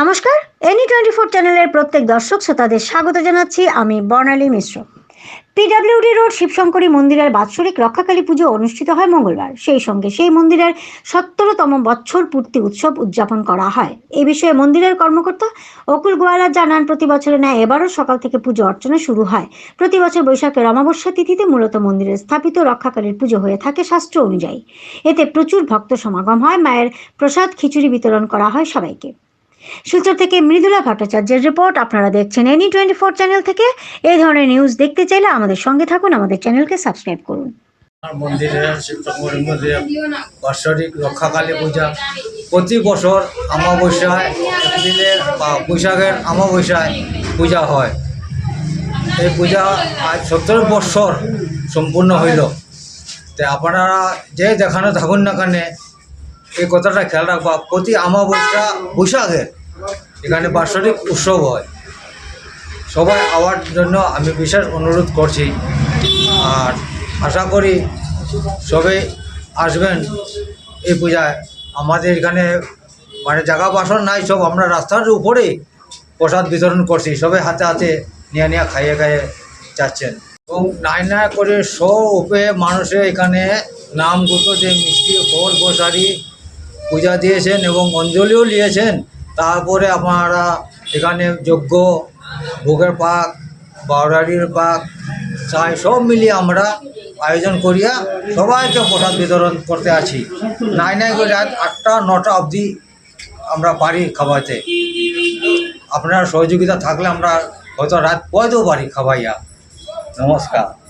নমস্কার any twenty four চ্যানেলের প্রত্যেক দর্শক শ্রোতাদের স্বাগত জানাচ্ছি আমি বর্ণালী মিশ্র। পিডাব্লিউডি রোড শিবশঙ্করী মন্দিরের বাৎসরিক রক্ষাকালী পুজো অনুষ্ঠিত হয় মঙ্গলবার। সেই সঙ্গে সেই মন্দিরের সত্তরতম বছর পূর্তি উৎসব উদযাপন করা হয়। এ বিষয়ে মন্দিরের কর্মকর্তা অকুল গোয়ালা জানান, প্রতি বছরের ন্যায় এবারও সকাল থেকে পুজো অর্চনা শুরু হয়। প্রতি বছর বৈশাখের অমাবস্যা তিথিতে মূলত মন্দিরে স্থাপিত রক্ষাকালীর পুজো হয়ে থাকে শাস্ত্র অনুযায়ী। এতে প্রচুর ভক্ত সমাগম হয়, মায়ের প্রসাদ, খিচুড়ি বিতরণ করা হয় সবাইকে। শিলচর থেকে মৃদুলা ভট্টাচার্যের রিপোর্ট আপনারা দেখছেন এনি টোয়েন্টি ফোর চ্যানেল থেকে। এই ধরনের নিউজ দেখতে চাইলে আমাদের সঙ্গে থাকুন, আমাদের চ্যানেলকে সাবস্ক্রাইব করুন। মন্দিরে মন্দিরে বাৎসরিক রক্ষাকালী পূজা। প্রতি বছর অমাবস্যায় এপ্রিলে বা বৈশাখের অমাবস্যায় পূজা হয়। এই পূজা আজ সত্তর বৎসর সম্পূর্ণ হইল। তো আপনারা যে যেখানে থাকুন না কেনে এই কথাটা খেয়াল রাখবা প্রতি অমাবস্যা বৈশাখের এখানে বাৎসরিক উৎসব হয়। সবাই আওয়ার জন্য আমি বিশেষ অনুরোধ করছি। আর আশা করি সবে আসবেন এই পূজায়। আমাদের এখানে মানে জায়গা বাসন নাই, সব আমরা রাস্তার উপরে প্রসাদ বিতরণ করছি। সবে হাতে হাতে নিয়ে নিয়ে খাইয়ে খাইয়ে যাচ্ছেন। এবং নাই না করে সব উপে মানুষে এখানে নাম গুতো যে মিষ্টি ফল প্রসারি পূজা দিয়েছেন এবং অঞ্জলিও নিয়েছেন। তারপরে আপনারা এখানে যজ্ঞ, ভোগের পাক, বাউরারির পাক, চাই সব মিলিয়ে আমরা আয়োজন করিয়া সবাইকে প্রসাদ বিতরণ করতে আছি। নাই নাই করে রাত আটটা, নটা অবধি আমরা পারি খাওয়াইতে। আপনার সহযোগিতা থাকলে আমরা হয়তো রাত পয়তেও পারি খাওয়াইয়া। নমস্কার।